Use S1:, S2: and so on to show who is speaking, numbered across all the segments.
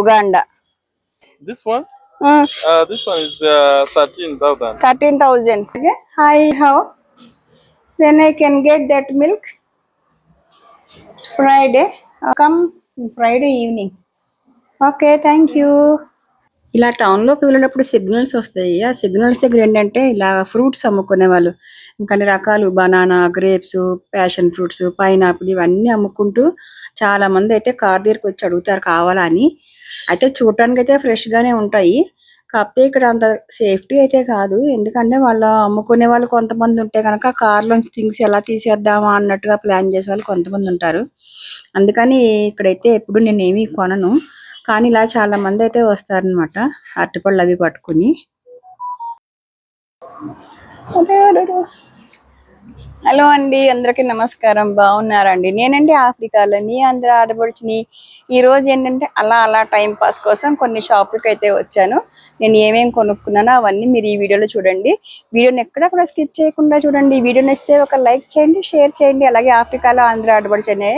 S1: Uganda.
S2: This one? Mm. Uh, this one is uh, 13,000.
S1: 13,000. Okay. Hi, how? Then I can get that milk Friday. I'll come Friday evening. Okay, thank you. ఇలా టౌన్లోకి వెళ్ళినప్పుడు signals వస్తాయి. ఆ signals దగ్గర ఏంటంటే ఇలా fruits అమ్ముకునే వాళ్ళు. ఇంకా అన్ని రకాలు banana grapes passion fruits pineapple ఇవన్నీ అమ్ముకుంటూ చాలా మంది అయితే కార్ దగ్గరికి వచ్చి అడుగుతారు కావాలా అని. అయితే చూడటానికి అయితే ఫ్రెష్ గానే ఉంటాయి. కాకపోతే ఇక్కడ అంత సేఫ్టీ అయితే కాదు. ఎందుకంటే వాళ్ళు అమ్ముకునే వాళ్ళు కొంతమంది ఉంటే కనుక కార్లోంచి థింగ్స్ ఎలా తీసేద్దామా అన్నట్టుగా ప్లాన్ చేసే వాళ్ళు కొంతమంది ఉంటారు. అందుకని ఇక్కడైతే ఎప్పుడు నేను ఏమీ కొనను. కానీ ఇలా చాలా మంది అయితే వస్తారనమాట అరటిపళ్ళు అవి పట్టుకుని. హలో అండి అందరికీ నమస్కారం. బాగున్నారండి? నేనండి ఆఫ్రికాలో మీ అందరూ ఆడపడుచుని. ఈ రోజు ఏంటంటే అలా అలా టైం పాస్ కోసం కొన్ని షాపులకి అయితే వచ్చాను. నేను ఏమేమి కొనుక్కున్నానో అవన్నీ మీరు ఈ వీడియోలో చూడండి. వీడియోని ఎక్కడ స్కిప్ చేయకుండా చూడండి. ఈ ఇస్తే ఒక లైక్ చేయండి షేర్ చేయండి. అలాగే ఆఫ్రికాలో ఆంధ్ర ఆడపడుచు అనే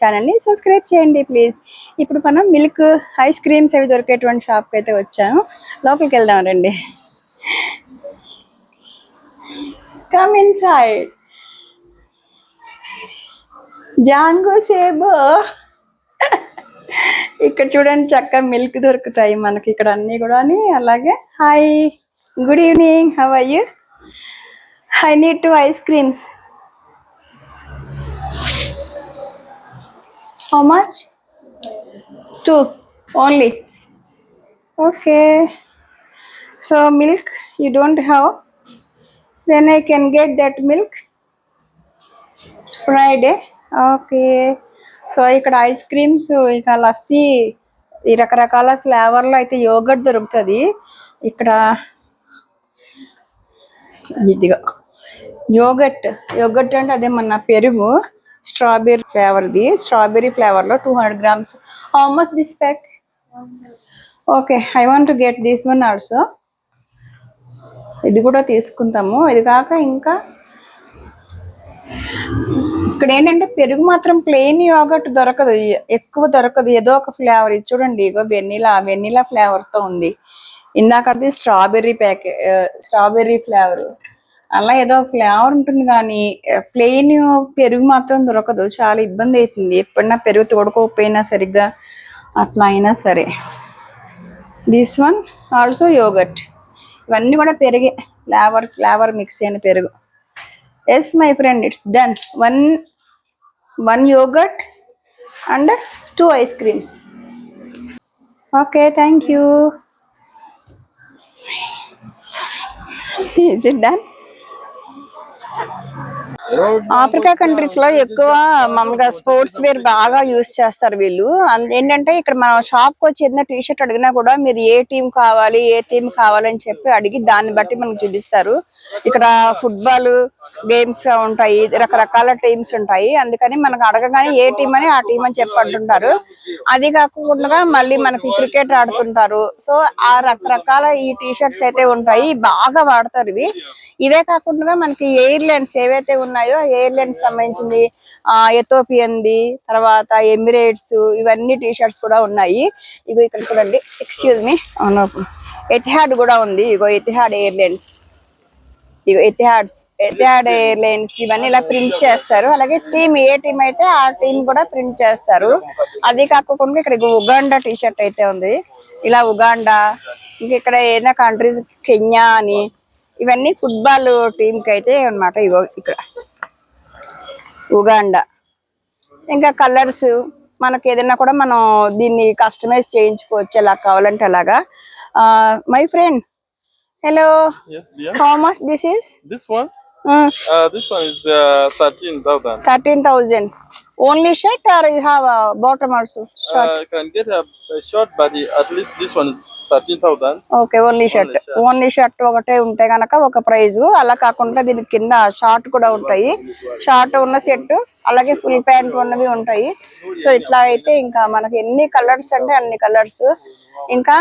S1: ఛానల్ని సబ్స్క్రైబ్ చేయండి ప్లీజ్. ఇప్పుడు మనం మిల్క్ ఐస్ క్రీమ్స్ అవి దొరికేటువంటి షాప్కి అయితే వచ్చాము. లోపలికి వెళ్దాం రండి. కమ్ ఇన్ సైడ్ జాంగో సేబు. ఇక్కడ చూడండి చక్క మిల్క్ దొరుకుతాయి మనకి ఇక్కడ అన్ని కూడా అలాగే hi good evening how I you I need to ice creams How much two only okay so milk you don't have Then I can get that milk Friday okay so ఇక్కడ ice creams ఇక లస్సీ ఈ రకరకాల ఫ్లేవర్లో అయితే yoghurt దొరుకుతుంది. ఇక్కడ ఇదిగా yoghurt yoghurt అంటే అదే మన పెరుగు. స్ట్రాబెర్రీ ఫ్లేవర్ది strawberry ఫ్లేవర్లో two hundred grams. How much this pack okay I want to get this one also ఇది కూడా తీసుకుంటాము. ఇది కాక ఇంకా ఇక్కడ ఏంటంటే పెరుగు మాత్రం ప్లెయిన్ యోగట్ దొరకదు. ఎక్కువ దొరకదు. ఏదో ఒక ఫ్లేవర్ ఇది చూడండి. ఇగో వెన్నీలా వెన్నీలా ఫ్లేవర్తో ఉంది. ఇందాకది స్ట్రాబెర్రీ ప్యాకెట్ స్ట్రాబెర్రీ ఫ్లేవర్ అలా ఏదో ఫ్లేవర్ ఉంటుంది కానీ ప్లెయిన్ పెరుగు మాత్రం దొరకదు. చాలా ఇబ్బంది అవుతుంది. ఎప్పుడన్నా పెరుగు తోడుకోకపోయినా సరిగ్గా అట్లా అయినా సరే. దిస్ వన్ ఆల్సో యోగట్ ఇవన్నీ కూడా పెరిగే ఫ్లేవర్ ఫ్లేవర్ మిక్స్ అయిన పెరుగు. Yes my friend it's done one one yogurt and two ice creams okay thank you is it done Thank you. Africa కంట్రీస్లో ఎక్కువ మామూలుగా స్పోర్ట్స్ వేర్ బాగా యూస్ చేస్తారు వీళ్ళు. ఏంటంటే ఇక్కడ మనం షాప్కి వచ్చి ఏదైనా టీ షర్ట్ అడిగినా కూడా మీరు ఏ టీం కావాలి ఏ టీం కావాలని చెప్పి అడిగి దాన్ని బట్టి మనకు చూపిస్తారు. ఇక్కడ ఫుట్బాల్ గేమ్స్ ఉంటాయి రకరకాల టీమ్స్ ఉంటాయి. అందుకని మనకు అడగగానే ఏ టీం అని ఆ టీం అని చెప్పి అంటుంటారు. అది కాకుండా మళ్ళీ మనకి క్రికెట్ ఆడుతుంటారు. సో ఆ రకరకాల ఈ టీ షర్ట్స్ అయితే ఉంటాయి బాగా వాడతారు ఇవి. ఇవే కాకుండా మనకి ఎయిర్లైన్స్ ఏవైతే ఉన్నాయో ఎయిర్లైన్స్ సంబంధించింది ఆ ఎథోపియన్ది తర్వాత ఎమిరేట్స్ ఇవన్నీ టీ షర్ట్స్ కూడా ఉన్నాయి. ఇగో ఇక్కడ చూడండి ఎక్స్క్యూజ్ మీ ఎతిహాడ్ కూడా ఉంది. ఇగో ఎతిహాడ్ ఎయిర్లైన్స్ ఇగో ఎతిహాడ్స్ ఎతిహాడ్ ఎయిర్లైన్స్ ఇవన్నీ ఇలా ప్రింట్ చేస్తారు. అలాగే టీం ఏ టీం అయితే ఆ టీం కూడా ప్రింట్ చేస్తారు. అది కాకుండా ఇక్కడ ఉగాండా టీ షర్ట్ అయితే ఉంది. ఇలా ఉగాండా ఇంక ఇక్కడ ఏదైనా కంట్రీస్ కెన్యా అని ఇవన్నీ ఫుట్బాల్ టీం కి అయితే అన్నమాట. ఇగో ఇక్కడ. ఉగాండా ఇంకా కలర్స్ మనకి ఏదైనా కూడా మనం దీన్ని కస్టమైజ్ చేయించుకోవచ్చు ఎలా కావాలంటే అలాగా my friend hello. How much this is
S2: one? Uh, this one is uh, 13,000.
S1: Thirteen only shirt are you have bottom also shirt
S2: Uh, you can get a, a short, but at least this one is 13,000.
S1: Okay only shirt only shirt ఒకటే ఉంటే గనక ఒక praise. అలా కాకుండా దీని కింద short కూడా ఉంటాయి. షార్ట్ ఉన్న సెట్ అలాగే ఫుల్ ప్యాంట్ ఉన్నవి ఉంటాయి. సో ఇట్లా అయితే ఇంకా మనకి ఎన్ని కలర్స్ అంటే అన్ని కలర్స్. ఇంకా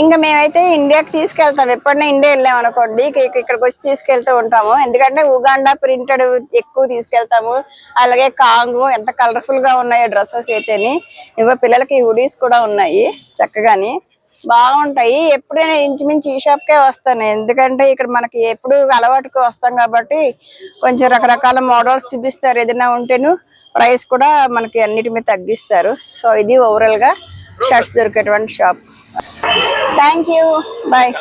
S1: ఇంకా మేమైతే ఇండియాకి తీసుకెళ్తాం. ఎప్పుడైనా ఇండియా వెళ్ళాం అనుకోండి ఇక్కడికి వచ్చి తీసుకెళ్తూ ఉంటాము. ఎందుకంటే ఉగాండా ప్రింటెడ్ ఎక్కువ తీసుకెళ్తాము. అలాగే కాంగు ఎంత కలర్ఫుల్గా ఉన్నాయో డ్రెస్సెస్ అయితేని. ఇవ్వ పిల్లలకి హుడీస్ కూడా ఉన్నాయి చక్కగాని. బాగుంటాయి. ఎప్పుడైనా ఇంచుమించు ఈ షాప్కే వస్తాను. ఎందుకంటే ఇక్కడ మనకి ఎప్పుడు అలవాటుకి వస్తాం కాబట్టి కొంచెం రకరకాల మోడల్స్ చూపిస్తారు. ఏదైనా ఉంటేను ప్రైస్ కూడా మనకి అన్నిటి మీద తగ్గిస్తారు. సో ఇది ఓవరాల్గా షర్ట్స్ దొరికేటువంటి shop. Thank you. Bye.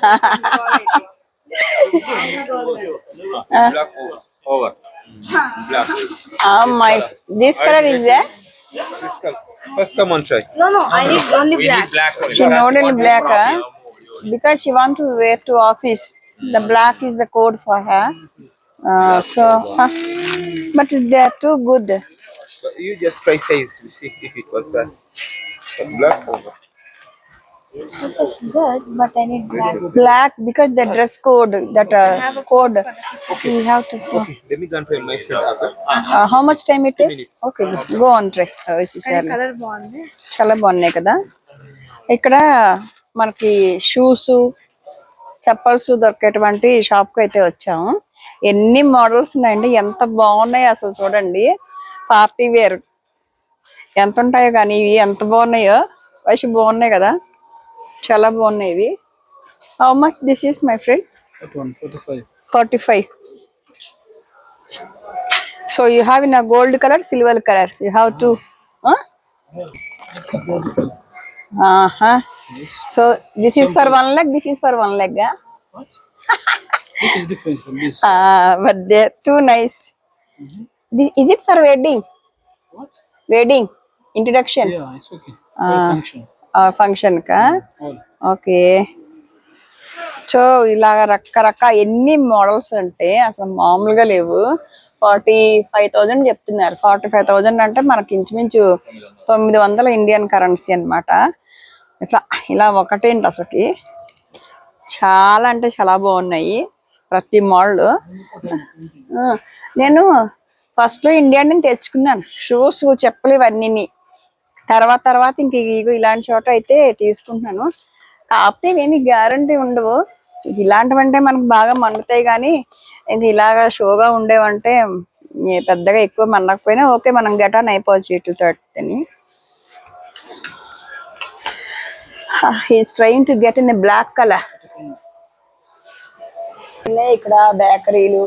S1: Uh.
S3: Black over. Black.
S1: Oh my this color is there?
S3: This color. First come on try.
S4: No no i need only black,
S3: black
S1: she not only black huh? because she want to wear to office. The hmm. black is the code for her. Uh, so huh? but they are too good.
S3: You just try size you see if it was that. Black over.
S4: Good, but I need black.
S1: black because the dress code that uh, code we have to
S3: Okay, let me go and find my friend
S1: uh, how much time it takes okay go on uh,
S4: బాగుంది
S1: చాలా బాగున్నాయి కదా ఇక్కడ మనకి shoes chappals దొరికేటువంటి షాప్కి అయితే వచ్చాము ఎన్ని మోడల్స్ ఉన్నాయండి ఎంత బాగున్నాయి అసలు చూడండి పార్టీ వేర్ ఎంత ఉంటాయో కానీ ఇవి ఎంత బాగున్నాయో వయసు బాగున్నాయి కదా చాలా బాగున్నాయి ఇవి. How much this is my friend
S2: That one, 45.
S1: Forty five so you have in a gold colour silver colour you have two so this is for one leg this is for one leg
S2: This is different from this.
S1: But they too nice is it for wedding
S2: What?
S1: Wedding introduction
S2: Yeah, it's okay. All function.
S1: Function కా. Okay. So ఇలాగ రకరకాల ఎన్ని models అంటే అసలు మామూలుగా లేవు. Forty five thousand చెప్తున్నారు. Forty five thousand అంటే మనకి ఇంచుమించు తొమ్మిది వందల ఇండియన్ కరెన్సీ అన్నమాట. ఇట్లా ఇలా ఒకటేంటి అసలుకి? చాలా అంటే చాలా బాగున్నాయి ప్రతి మోడల్. నేను ఫస్ట్లో ఇండియా నుంచి తెచ్చుకున్నాను. షూస్ చెప్పులు ఇవన్నీ తర్వాత తర్వాత ఇంక ఇగో ఇలాంటి చోట అయితే తీసుకుంటున్నాను. కాకపోతే ఇవేమి గ్యారంటీ ఉండవు. ఇలాంటివంటే మనకు బాగా మండుతాయి కానీ ఇంక ఇలాగా షోగా ఉండేవంటే పెద్దగా ఎక్కువ మన్నకపోయినా ఓకే మనం గటాన్ అయిపోవచ్చు వీటితో అని he's trying to get in black colour ఇక్కడ బేకరీలు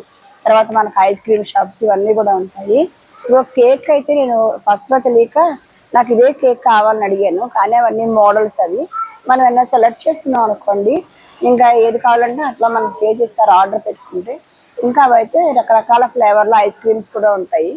S1: తర్వాత మనకు ఐస్ క్రీమ్ షాప్స్ ఇవన్నీ కూడా ఉంటాయి. ఇప్పుడు కేక్ అయితే నేను ఫస్ట్లో తెలియక నాకు ఇదే కేక్ కావాలని అడిగాను. కానీ అవన్నీ మోడల్స్ అవి. మనం ఏమైనా సెలెక్ట్ చేసుకున్నాం అనుకోండి ఇంకా ఏది కావాలంటే అట్లా మనం చేసిస్తారు ఆర్డర్ పెట్టుకుంటే. ఇంకా అవైతే రకరకాల ఫ్లేవర్లో ఐస్ క్రీమ్స్ కూడా ఉంటాయి.